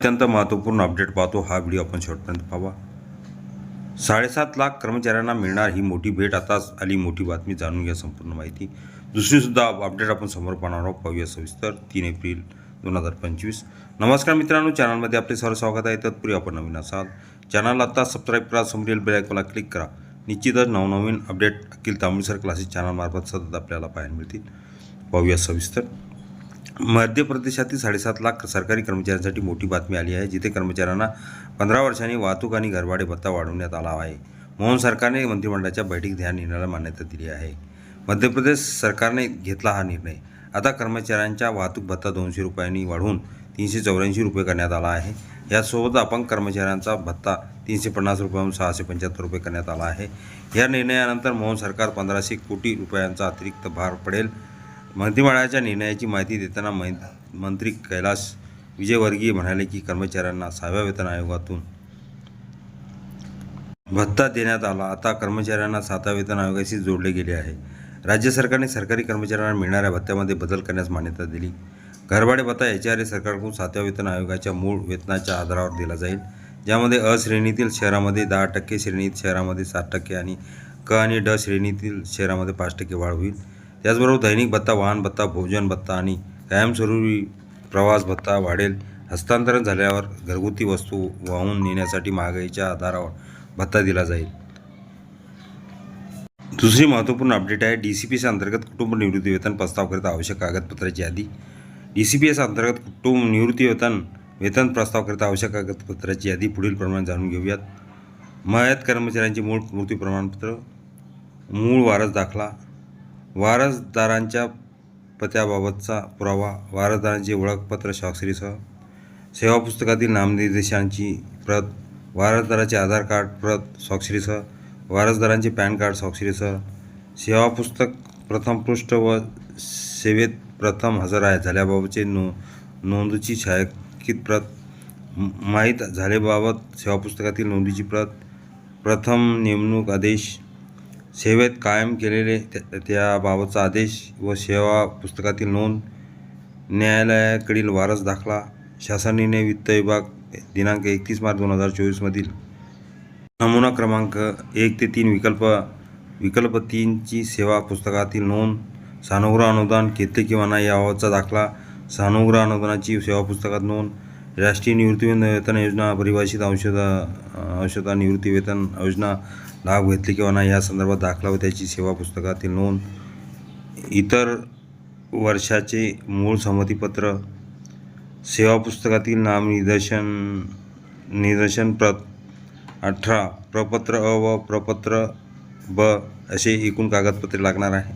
अत्यंत महत्त्वपूर्ण अपडेट पाहतो हा व्हिडिओ आपण शेवटपर्यंत पाहावा. साडेसात लाख कर्मचाऱ्यांना मिळणार ही मोठी भेट. आताच आली मोठी बातमी जाणून घ्या संपूर्ण माहिती. दुसरीसुद्धा अपडेट आपण समोर पाहणार आहोत. पाहूया सविस्तर. तीन एप्रिल दोन हजार पंचवीस. नमस्कार मित्रांनो चॅनलमध्ये आपले सर्व स्वागत आहे. तत्पूर्वी आपण नवीन असाल चॅनल आत्ता सबस्क्राईब करा समोरील बेल क्लिक करा. निश्चितच नवनवीन अपडेट अखिल तामिळसर क्लासेस चॅनलमार्फत सतत आपल्याला पाहायला मिळतील. पाहूया सविस्तर. मध्य प्रदेशातील साडेसात लाख सरकारी कर्मचाऱ्यांसाठी मोठी बातमी आली आहे जिथे कर्मचाऱ्यांना पंधरा वर्षांनी वाहतूक आणि घरभाडे भत्ता वाढवण्यात आला आहे. मोहन सरकारने मंत्रिमंडळाच्या बैठक ह्या निर्णयाला मान्यता दिली आहे. मध्य प्रदेश सरकारने घेतला हा निर्णय. आता कर्मचाऱ्यांच्या वाहतूक भत्ता दोनशे रुपयांनी वाढवून तीनशे चौऱ्याऐंशी रुपये करण्यात आला आहे. यासोबत अपंग कर्मचाऱ्यांचा भत्ता तीनशे पन्नास रुपयाहून सहाशे पंच्याहत्तर रुपये करण्यात आला आहे. या निर्णयानंतर मोहन सरकार पंधराशे कोटी रुपयांचा अतिरिक्त भार पडेल. मंत्रिमंडळाच्या निर्णयाची माहिती देताना मै मंत्री कैलास विजयवर्गीय म्हणाले की कर्मचाऱ्यांना सहाव्या वेतन आयोगातून भत्ता देण्यात आला. आता कर्मचाऱ्यांना सातव्या वेतन आयोगाशी जोडले गेले आहे. राज्य सरकारने सरकारी कर्मचाऱ्यांना मिळणाऱ्या भत्त्यामध्ये बदल करण्यास मान्यता दिली. घरभाडे भत्ता एच आर ए सरकारकडून सातव्या वेतन आयोगाच्या मूळ वेतनाच्या आधारावर दिला जाईल. ज्यामध्ये अ श्रेणीतील शहरामध्ये दहा टक्के श्रेणीत शहरामध्ये सात टक्के आणि क आणि ड श्रेणीतील शहरामध्ये पाच टक्के वाढ होईल. त्याचबरोबर दैनिक भत्ता वाहन भत्ता भोजन भत्ता आणि कायमस्वरूपी प्रवास भत्ता वाढेल. हस्तांतरण झाल्यावर घरगुती वस्तू वाहून नेण्यासाठी महागाईच्या आधारावर भत्ता दिला जाईल. दुसरी महत्त्वपूर्ण अपडेट आहे डी सी पी एस अंतर्गत कुटुंब निवृत्ती वेतन प्रस्तावकरिता आवश्यक कागदपत्राची यादी. डी सी पी एस अंतर्गत कुटुंब निवृत्ती वेतन वेतन प्रस्तावकरिता आवश्यक कागदपत्राची यादी पुढील प्रमाणे जाणून घेऊयात. महायत कर्मचाऱ्यांचे मूळ मृत्यू प्रमाणपत्र मूळ वारस दाखला वारसदारांच्या पत्याबाबतचा पुरावा वारसदारांचे ओळखपत्र स्वाक्षरीसह सेवा पुस्तकातील नामनिर्देशांची प्रत वारसदाराचे आधार कार्ड प्रत स्वाक्षरीसह वारसदारांचे पॅन कार्ड स्वाक्षरीसह सेवा पुस्तक प्रथम पृष्ठ व सेवेत प्रथम हजर आहे. झाल्याबाबतचे नो नोंदीची छायांकित प्रत माहीत झालेबाबत सेवा पुस्तकातील नोंदीची प्रत प्रथम नेमणूक आदेश सेवेत कायम केलेले त्या- त्याबाबतचा आदेश व सेवा पुस्तकातील नोंद न्यायालयाकडील वारस दाखला शासन निर्णय वित्त विभाग दिनांक एकतीस मार्च दोन हजार चोवीसमधील नमुना क्रमांक एक ते तीन विकल्प विकल्प तीनची सेवा पुस्तकातील नोंद सानुग्रह अनुदान घेतले किंवा नाही याबाबतचा दाखला सानुग्रह अनुदानाची सेवा पुस्तकात नोंद राष्ट्रीय निवृत्ती वेतन योजना परिभाषित औषध औषधा निवृत्ती वेतन योजना लाभ घेतले किंवा नाही या संदर्भात दाखला व त्याची सेवा पुस्तकातील नोंद. इतर वर्षाचे मूळ संमतीपत्र. सेवा पुस्तकातील नाम निदर्शन निदर्शन प्रत अठरा प्रपत्र अ व प्रपत्र ब असे एकूण कागदपत्रे लागणार आहे.